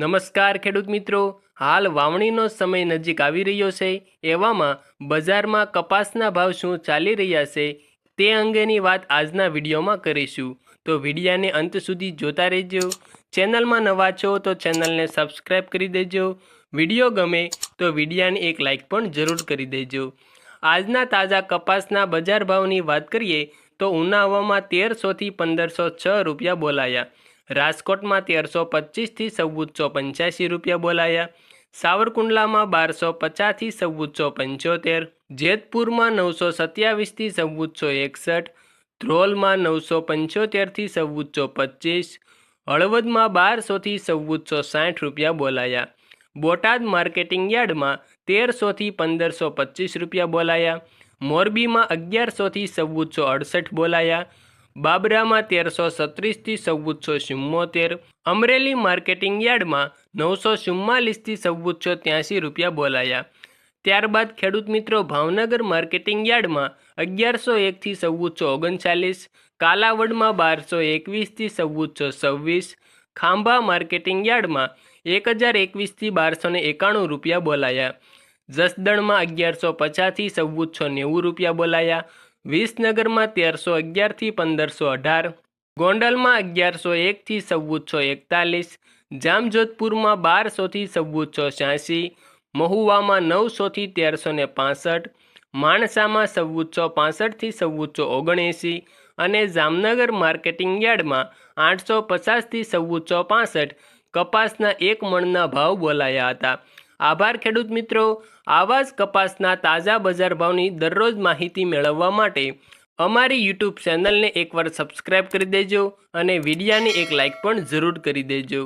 નમસ્કાર ખેડૂત મિત્રો. હાલ વાવણીનો સમય નજીક આવી રહ્યો છે. એવામાં બજારમાં કપાસના ભાવ શું ચાલી રહ્યા છે તે અંગેની વાત આજના વિડીયોમાં કરીશું. તો વિડીયાને અંત સુધી જોતા રહેજો. ચેનલમાં નવા છો તો ચેનલને સબસ્ક્રાઈબ કરી દેજો. વીડિયો ગમે તો વિડીયાને એક લાઈક પણ જરૂર કરી દેજો. આજના તાજા કપાસના બજાર ભાવની વાત કરીએ તો ઉનાવામાં તેરસોથી પંદરસો છ રૂપિયા બોલાયા. રાજકોટમાં તેરસો પચીસથી ચૌદસો પંચ્યાસી રૂપિયા બોલાયા. સાવરકુંડલામાં બારસો પચાસથી ચૌદસો પંચોતેર. જેતપુરમાં નવસો સત્યાવીસથી ચૌદસો એકસઠ. ધ્રોલમાં નવસો પંચોતેરથી ચૌદસો પચીસ. હળવદમાં બારસોથી ચૌદસો સાઠ રૂપિયા બોલાયા. બોટાદ માર્કેટિંગ યાર્ડમાં તેરસોથી પંદરસો પચીસ રૂપિયા બોલાયા. મોરબીમાં અગિયારસોથી ચૌદસો અડસઠ બોલાયા. બાબરામાં તેરસો સત્રીસથી ચૌદસો ચુમ્મોતેર, અમરેલી માર્કેટિંગ યાર્ડમાં નવસો ચુમ્માલીસથી ચૌદસો ત્યાંસી રૂપિયા બોલાયા. ત્યારબાદ ખેડૂત મિત્રો ભાવનગર માર્કેટિંગ યાર્ડમાં અગિયારસો એકથી ચૌદસો ઓગણચાલીસ, કાલાવડમાં બારસો એકવીસથી ચૌદસો છવ્વીસ, ખાંભા માર્કેટિંગ યાર્ડમાં એક હજાર એકવીસથી બારસો એકાણું રૂપિયા બોલાયા. જસદણમાં અગિયારસો પચાસથી ચૌદસો નેવું રૂપિયા બોલાયા. વિસનગરમાં તેરસો અગિયારથી પંદરસો અઢાર, ગોંડલમાં અગિયારસો એકથી ચૌદસો એકતાલીસ, જામજોધપુરમાં બારસોથી ચૌદસો છ્યાસી, મહુવામાં નવસોથી તેરસો ને પાસઠ, માણસામાં ચૌદસો પાસઠથી ચૌદસો ઓગણએંસી અને જામનગર માર્કેટિંગ યાર્ડમાં આઠસો પચાસથી ચૌદસો પાસઠ કપાસના એક મણના ભાવ બોલાયા હતા. આભાર ખેડૂત મિત્રો. આવા કપાસના તાજા બજાર ભાવની દરરોજ માહિતી મેળવવા માટે અમારી યુટ્યુબ ચેનલને એકવાર સબસ્ક્રાઈબ કરી દેજો અને વિડીયાને એક લાઈક પણ જરૂર કરી દેજો.